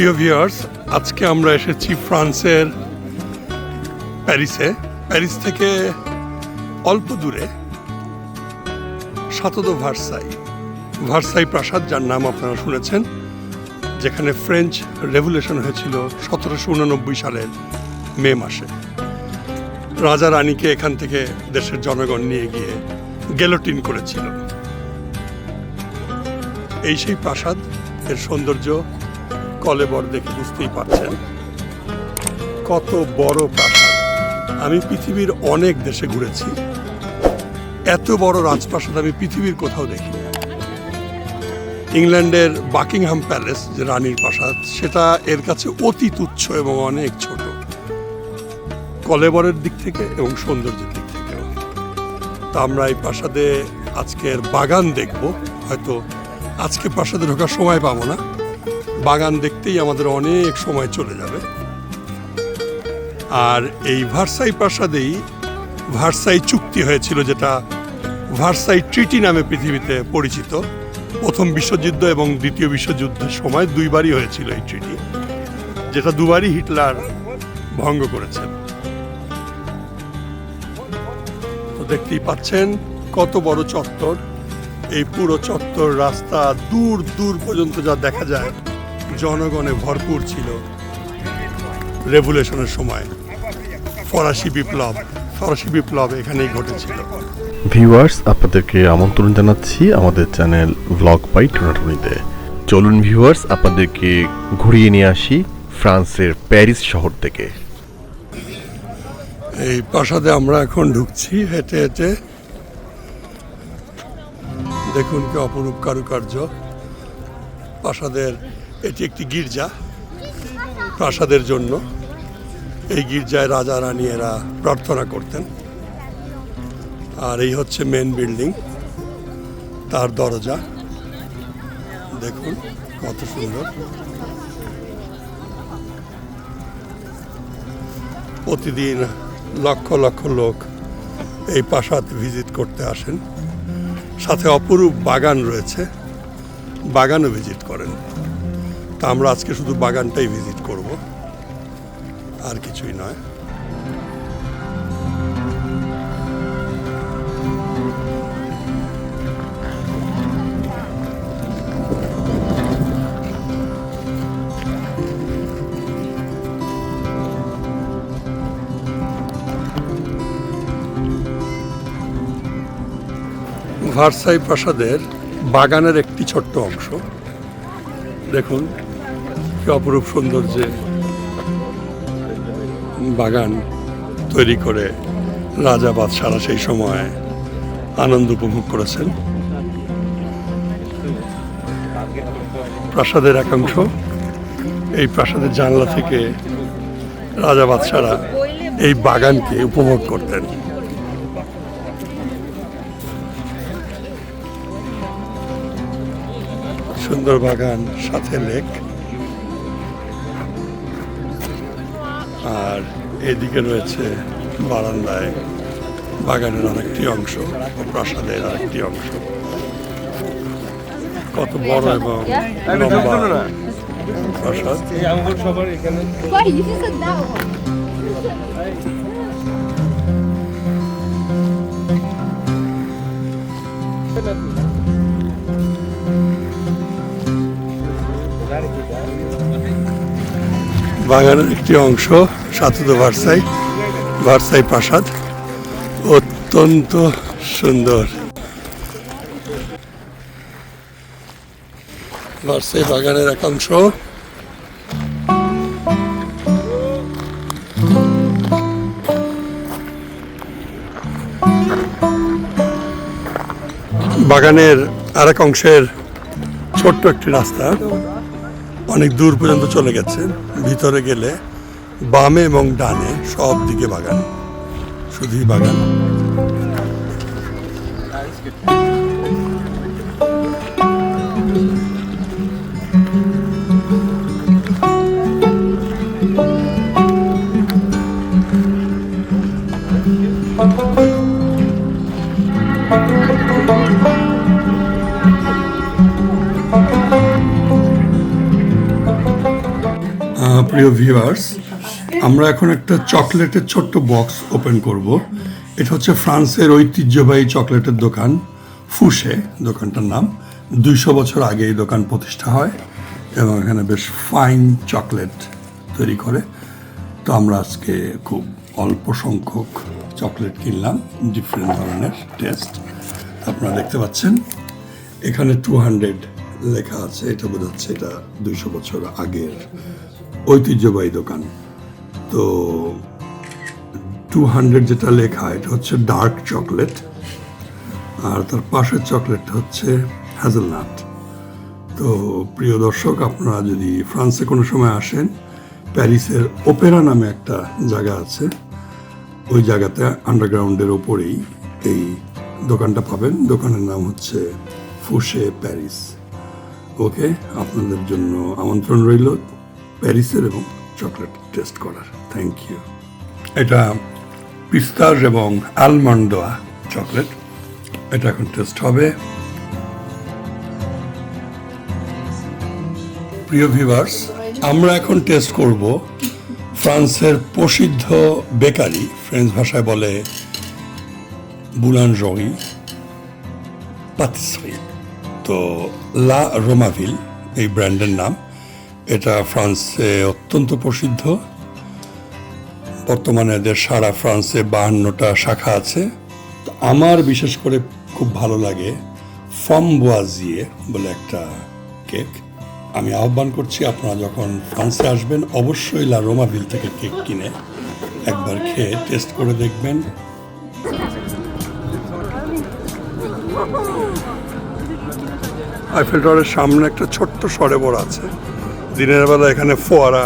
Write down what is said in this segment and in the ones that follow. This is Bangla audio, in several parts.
প্রিয় ভিউয়ার্স, আজকে আমরা এসেছি ফ্রান্সের প্যারিসে। প্যারিস থেকে অল্প দূরে সাতদ ভার্সাই। ভার্সাই প্রাসাদ, যার নাম আপনারা শুনেছেন, যেখানে ফ্রেঞ্চ রেভুলেশন হয়েছিল সতেরোশো উননব্বই সালের মে মাসে। রাজা রানীকে এখান থেকে দেশের জনগণ নিয়ে গিয়ে গেলোটিন করেছিল। এই সেই প্রাসাদ, এর সৌন্দর্য কলেবর দেখে বুঝতেই পারছেন। কত বড় প্রাসাদ। আমি পৃথিবীর অনেক দেশে ঘুরেছি। এত বড় রাজপ্রাসাদ আমি পৃথিবীর কোথাও দেখি ইংল্যান্ডের বাকিংহাম প্যালেস যে রানীর প্রাসাদ, সেটা এর কাছে অতি তুচ্ছ এবং অনেক ছোট। কলেবরের দিক থেকে এবং সৌন্দর্যের দিক থেকেও তা আমরা এই প্রাসাদে আজকের বাগান দেখব। হয়তো আজকে প্রাসাদে ঢোকার সময় পাবো না। বাগান দেখতেই আমাদের অনেক সময় চলে যাবে। আর এই ভার্সাই প্রাসাদেই ভার্সাই চুক্তি হয়েছিল যেটা ভার্সাই ট্রিটি নামে পৃথিবীতে পরিচিত। প্রথম বিশ্বযুদ্ধ এবং দ্বিতীয় বিশ্বযুদ্ধের সময় দুইবারই হয়েছিল এই ট্রিটি, যেটা দুবারই হিটলার ভঙ্গ করেছেন তো দেখতেই পাচ্ছেন কত বড় চত্বর। এই পুরো চত্বর রাস্তা দূর দূর পর্যন্ত যা দেখা যায় জনগণে ভরপুর ছিল রেভুলেশনের সময়। ফরাসি বিপ্লব ফরাসি বিপ্লব এখানেই ঘটেছিল। ভিউয়ার্স আপনাদেরকে আমন্ত্রণ জানাচ্ছি আমাদের চ্যানেল ব্লগ বাই টুনাটুনিতে চলুন ভিউয়ার্স আপনাদেরকে ঘুরিয়ে নিয়ে আসি ফ্রান্সের প্যারিস শহর থেকে। এই প্রাসাদে আমরা এখন ঢুকছি হেঁটে হেঁটে। দেখুন কি অপরূপ কারুকার্য। প্রাসাদের এটি একটি গির্জা প্রাসাদের জন্য। এই গির্জায় রাজা রানী এরা প্রার্থনা করতেন। আর এই হচ্ছে মেন বিল্ডিং তার দরজা। দেখুন, কত সুন্দর। প্রতিদিন লক্ষ লক্ষ লোক এই প্রাসাদ ভিজিট করতে আসেন। সাথে অপরূপ বাগান রয়েছে, বাগানও ভিজিট করেন। তা আমরা আজকে শুধু বাগানটাই ভিজিট করব। আর কিছুই নয়। ভার্সাই প্রাসাদের বাগানের একটি ছোট্ট অংশ। দেখুন অপরূপ সৌন্দর্যে বাগান তৈরি করে রাজা বাদশারা সেই সময় আনন্দ উপভোগ করেছেন। প্রাসাদের একাংশ এই প্রাসাদের জানলা থেকে রাজা বাদশারা এই বাগানকে উপভোগ করতেন। সুন্দর বাগান, সাথে লেক। আর এদিকে রয়েছে বারান্দায় বাগানের আরেকটি অংশ ও প্রাসাদের আরেকটি অংশ। কত বড় এবং প্রাসাদ। বাগানের একটি অংশ সাতুদ ভার্সাই ভার্সাই প্রাসাদ, অত্যন্ত সুন্দর। ভার্সাই বাগানের একাংশ বাগানের আরেক অংশের ছোট্ট একটি রাস্তা। অনেক দূর পর্যন্ত চলে গেছে। ভিতরে গেলে বামে এবং ডানে সব দিকে বাগান। শুধুই বাগান। প্রিয় ভিউয়ার্স আমরা এখন একটা চকলেটের ছোট্ট বক্স ওপেন করব। এটা হচ্ছে ফ্রান্সের ঐতিহ্যবাহী চকলেটের দোকান ফুসে দোকানটার নাম। দুইশো বছর আগে এই দোকান প্রতিষ্ঠা হয় এবং এখানে বেশ ফাইন চকলেট তৈরি করে। তো আমরা আজকে খুব অল্প সংখ্যক চকলেট কিনলাম ডিফারেন্ট ধরনের টেস্ট আপনারা দেখতে পাচ্ছেন, এখানে টু হান্ড্রেড লেখা আছে, এটা বোঝাচ্ছে এটা দুইশো বছর আগের ঐতিহ্যবাহী দোকান। তো টু হান্ড্রেড যেটা লেখা, এটা হচ্ছে ডার্ক চকলেট আর তার পাশের চকলেটটা হচ্ছে হ্যাজেলনাট তো প্রিয় দর্শক, আপনারা যদি ফ্রান্সে কোনো সময় আসেন, প্যারিসের ওপেরা নামে একটা জায়গা আছে, ওই জায়গাতে আন্ডারগ্রাউন্ডের ওপরেই এই দোকানটা পাবেন। দোকানের নাম হচ্ছে ফুসে প্যারিস ওকে আপনাদের জন্য আমন্ত্রণ রইল প্যারিসের এবং চকলেট টেস্ট করার। থ্যাংক ইউ এটা পিস্তাজ এবং আলমন্ড চকলেট। এটা এখন টেস্ট হবে। প্রিয় ভিভার্স আমরা এখন টেস্ট করব ফ্রান্সের প্রসিদ্ধ বেকারি, ফ্রেঞ্চ ভাষায় বলে বুলান বুলানজরি পাতিসরি। তো লা রোমাভিল এই ব্র্যান্ডের নাম। এটা ফ্রান্সে অত্যন্ত প্রসিদ্ধ। বর্তমানে এদের সারা ফ্রান্সে বাহান্নটা শাখা আছে। আমার বিশেষ করে খুব ভালো লাগে ফম বোয়াজিয়ে বলে একটা কেক। আমি আহ্বান করছি, আপনারা যখন ফ্রান্সে আসবেন, অবশ্যই লা রোমাভিল থেকে কেক কিনে একবার খেয়ে টেস্ট করে দেখবেন। আইফেল টাওয়ারের সামনে একটা ছোট্ট সরেবর আছে। দিনের বেলা এখানে ফোয়ারা,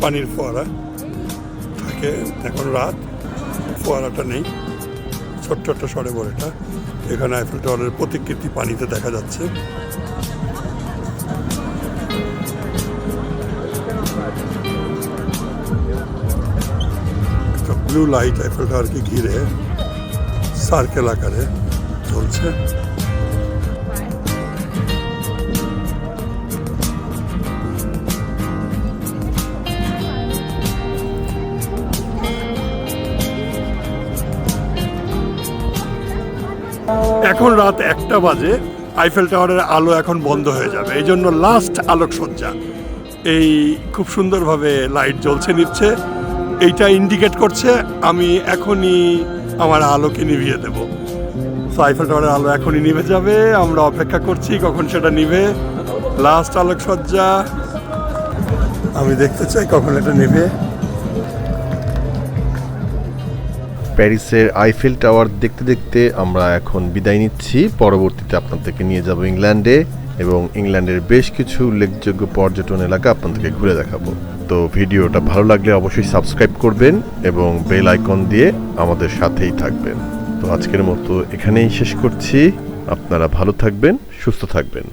পানির ফোয়ারা থাকে। এখন রাত, ফোয়ারাটা নেই। ছোট্ট একটা সরেবর এটা। এখানে আইফেল টাওয়ারের প্রতিকৃতি পানিতে দেখা যাচ্ছে। ব্লু লাইট আইফেল টাওয়ারকে ঘিরে সার্কেল আকারে চলছে। এখন রাত একটা বাজে আইফেল টাওয়ারের আলো এখন বন্ধ হয়ে যাবে। এই জন্য লাস্ট আলোকসজ্জা। এই খুব সুন্দরভাবে লাইট জ্বলছে নিচ্ছে এইটা ইন্ডিকেট করছে, আমি এখনই আমার আলোকে নিভিয়ে দেব। তো আইফেল টাওয়ারের আলো এখনই নিভে যাবে, আমরা অপেক্ষা করছি কখন সেটা নিভে। লাস্ট আলোকসজ্জা, আমি দেখতে চাই কখন এটা নিভে। প্যারিসের আইফেল টাওয়ার দেখতে দেখতে আমরা এখন বিদায় নিচ্ছি। পরবর্তীতে আপনাদেরকে নিয়ে যাব ইংল্যান্ডে এবং ইংল্যান্ডের বেশ কিছু উল্লেখযোগ্য পর্যটন এলাকা আপনাদেরকে ঘুরে দেখাবো। তো ভিডিওটা ভালো লাগলে অবশ্যই সাবস্ক্রাইব করবেন এবং বেল আইকন দিয়ে আমাদের সাথেই থাকবেন। তো আজকের মতো এখানেই শেষ করছি। আপনারা ভালো থাকবেন, সুস্থ থাকবেন।